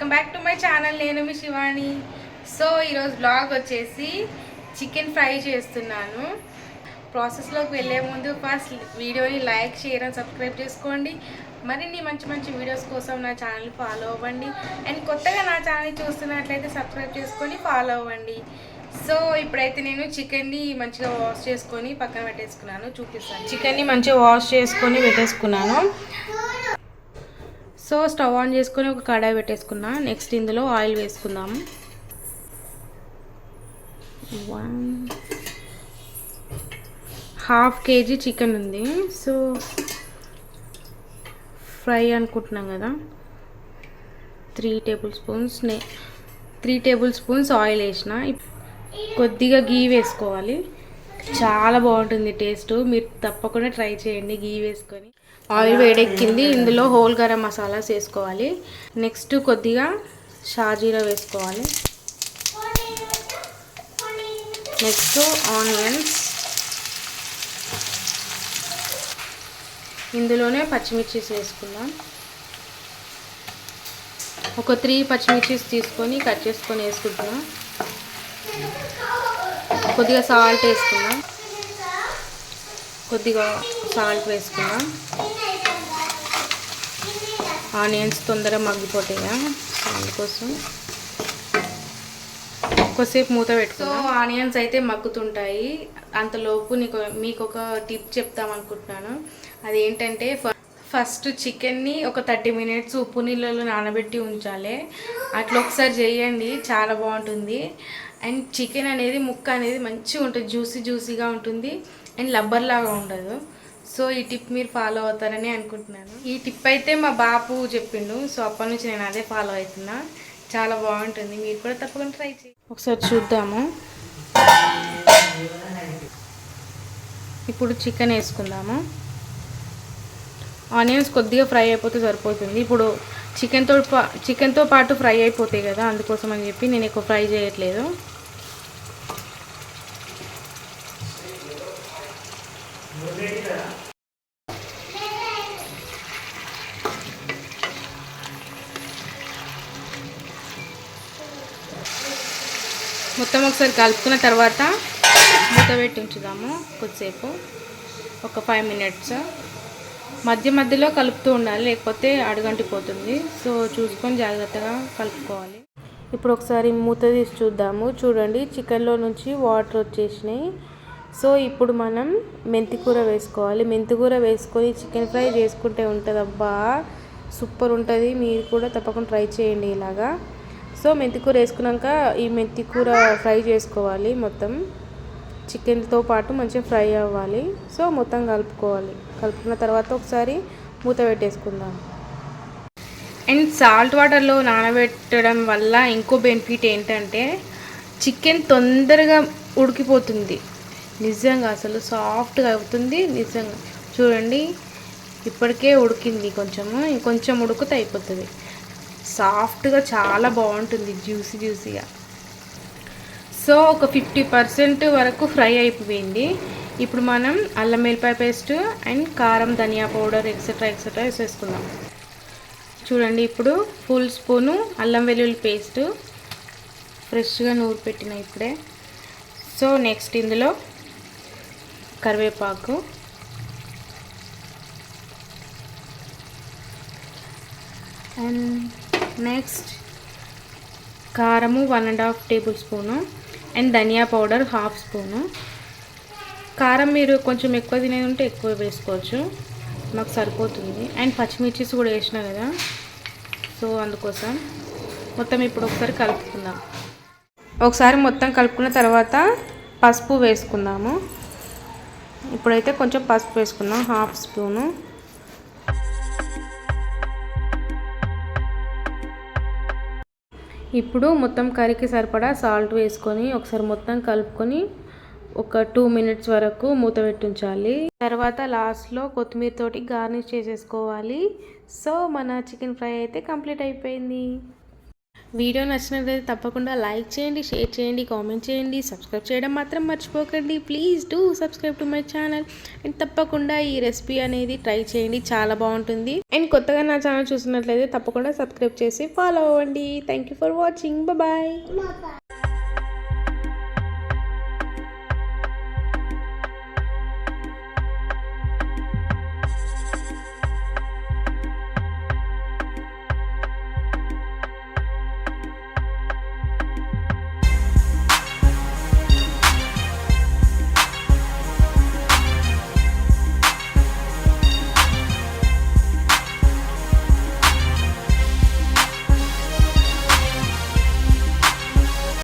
Welcome back to my channel. నేను మీ Shivani. So ఈరోజు బ్లాగ్ వచ్చేసి చికెన్ ఫ్రై చేస్తున్నాను. ప్రాసెస్లోకి వెళ్ళే ముందు ఫస్ట్ వీడియోని లైక్ షేర్ అండ్ సబ్స్క్రైబ్ చేసుకోండి. మరిన్ని మంచి మంచి వీడియోస్ కోసం నా ఛానల్ ఫాలో అవ్వండి. అండ్ కొత్తగా నా ఛానల్ చూస్తున్నట్లయితే సబ్స్క్రైబ్ చేసుకొని ఫాలో అవ్వండి. సో ఇప్పుడైతే నేను చికెన్ని మంచిగా వాష్ చేసుకొని పక్కన పెట్టేసుకున్నాను. చూపిస్తాను. చికెన్ని మంచిగా వాష్ చేసుకొని పెట్టేసుకున్నాను. సో స్టవ్ ఆన్ చేసుకొని ఒక కడాయి పెట్టేసుకున్నా. నెక్స్ట్ ఇందులో ఆయిల్ వేసుకుందాము వన్ హాఫ్ కేజీ చికెన్ ఉంది. సో ఫ్రై అనుకుంటున్నాం కదా. త్రీ టేబుల్ స్పూన్స్ నే త్రీ టేబుల్ స్పూన్స్ ఆయిల్ వేసిన. ఇప్- కొద్దిగా గీ వేసుకోవాలి. చాలా బాగుంటుంది టేస్ట్. మీరు తప్పకుండా ట్రై చేయండి గీ వేసుకొని. ఆయిల్ వేడెక్కింది ఇందులో హోల్ గరం మసాలాస్ వేసుకోవాలి. నెక్స్ట్ కొద్దిగా షాజీరా వేసుకోవాలి. Next onions. ఇందులోనే పచ్చిమిర్చిస్ వేసుకుందాం. ఒక త్రీ పచ్చిమిర్చిస్ తీసుకొని కట్ చేసుకొని వేసుకుంటున్నాం. కొద్దిగా సాల్ట్ వేసుకుందాం. కొద్దిగా సాల్ట్ వేసుకుందాం. ఆనియన్స్ తొందరగా మగ్గిపోతాయా? అందుకోసం. కొద్దిసేపు మూత పెట్టుకుందాం. సో ఆనియన్స్ అయితే మగ్గుతుంటాయి. అంతలోపు నీకు మీకు ఒక టిప్ చెప్తాం అనుకుంటున్నాను. అది ఏంటంటే ఫ- ఫస్ట్ చికెన్ని ఒక థర్టీ మినిట్స్ ఉప్పు నీళ్ళలో నానబెట్టి ఉంచాలి. అట్లా ఒకసారి చేయండి చాలా బాగుంటుంది. అండ్ చికెన్ అనేది ముక్క అనేది మంచిగా ఉంటుంది జ్యూసీ జ్యూసీగా ఉంటుంది. అండ్ లబ్బర్ లాగా ఉండదు. సో ఈ టిప్ మీరు ఫాలో అవుతారని అనుకుంటున్నాను. ఈ టిప్ అయితే మా బాపు చెప్పిండు. సో అప్పటి నుంచి నేను అదే ఫాలో అవుతున్నా. చాలా బాగుంటుంది. మీరు కూడా తప్పకుండా ట్రై చేయండి. ఒకసారి చూద్దాము. ఇప్పుడు చికెన్ వేసుకుందాము. ఆనియన్స్ కొద్దిగా ఫ్రై అయిపోతే సరిపోతుంది. ఇప్పుడు చికెన్తో పా చికెన్తో పాటు ఫ్రై అయిపోతాయి కదా అందుకోసం అని చెప్పి నేను ఎక్కువ ఫ్రై చేయట్లేదు. మొత్తం ఒకసారి కలుపుకున్న తర్వాత మూత పెట్టి ఉంచుదాము కొద్దిసేపు. ఒక ఫైవ్ మినిట్స్ మధ్య మధ్యలో కలుపుతూ ఉండాలి లేకపోతే అడుగంటిపోతుంది. సో చూసుకొని జాగ్రత్తగా కలుపుకోవాలి. ఇప్పుడు ఒకసారి మూత తీసి చూద్దాము. చూడండి చికెన్లో నుంచి వాటర్ వచ్చేసినాయి. సో ఇప్పుడు మనం మెంతికూర వేసుకోవాలి. మెంతికూర వేసుకొని చికెన్ ఫ్రై చేసుకుంటే ఉంటుంది అబ్బా సూపర్ ఉంటుంది. మీరు కూడా తప్పకుండా ట్రై చేయండి ఇలాగా. సో మెంతికూర వేసుకున్నాక ఈ మెంతికూర ఫ్రై చేసుకోవాలి మొత్తం. చికెన్తో పాటు మంచిగా ఫ్రై అవ్వాలి. సో మొత్తం కలుపుకోవాలి. కలుపుకున్న తర్వాత ఒకసారి మూత పెట్టేసుకుందాం. అండ్ సాల్ట్ వాటర్లో నానబెట్టడం వల్ల ఇంకో బెనిఫిట్ ఏంటంటే చికెన్ తొందరగా ఉడికిపోతుంది. నిజంగా అసలు సాఫ్ట్గా అవుతుంది. నిజంగా చూడండి. ఇప్పటికే ఉడికింది కొంచెము. ఇంకొంచెం ఉడికితే అయిపోతుంది. సాఫ్ట్గా చాలా బాగుంటుంది జ్యూసీ జ్యూసీగా. సో ఒక ఫిఫ్టీ పర్సెంట్ వరకు ఫ్రై అయిపోయింది. ఇప్పుడు మనం అల్లం వెల్లిపాయ పేస్ట్ అండ్ కారం ధనియా పౌడర్ ఎక్సెట్రా ఎక్సెట్రా వేసేసుకుందాం. చూడండి ఇప్పుడు ఫుల్ స్పూను అల్లం వెల్లుల్లి పేస్ట్. ఫ్రెష్గా నూరు పెట్టిన ఇప్పుడే. సో నెక్స్ట్ ఇందులో కరివేపాకు. అండ్ నెక్స్ట్ కారము one and half tablespoon and dhaniya powder half spoon కారం మీరు కొంచెం ఎక్కువ తినేది ఉంటే ఎక్కువ వేసుకోవచ్చు. మాకు సరిపోతుంది. అండ్ పచ్చిమిర్చిస్ కూడా వేసిన కదా. సో అందుకోసం మొత్తం ఇప్పుడు ఒకసారి కలుపుకుందాం. ఒకసారి మొత్తం కలుపుకున్న తర్వాత పసుపు వేసుకుందాము. ఇప్పుడైతే కొంచెం పసుపు వేసుకుందాం. హాఫ్ స్పూను ఇప్పుడు మొత్తం కర్రీకి సరిపడా సాల్ట్ వేసుకొని ఒకసారి మొత్తం కలుపుకొని ఒక టూ మినిట్స్ వరకు మూత పెట్టించాలి. తర్వాత లాస్ట్లో కొత్తిమీర తోటి గార్నిష్ చేసేసుకోవాలి. సో మన చికెన్ ఫ్రై అయితే కంప్లీట్ అయిపోయింది. వీడియో నచ్చినట్లయితే తప్పకుండా లైక్ చేయండి షేర్ చేయండి కామెంట్ చేయండి సబ్స్క్రైబ్ చేయడం మాత్రం మర్చిపోకండి. Please do subscribe to my channel. And తప్పకుండా ఈ రెసిపీ అనేది ట్రై చేయండి చాలా బాగుంటుంది. అండ్ కొత్తగా నా ఛానల్ చూసినట్లయితే తప్పకుండా సబ్స్క్రైబ్ చేసి ఫాలో అవ్వండి. Thank you for watching. Bye.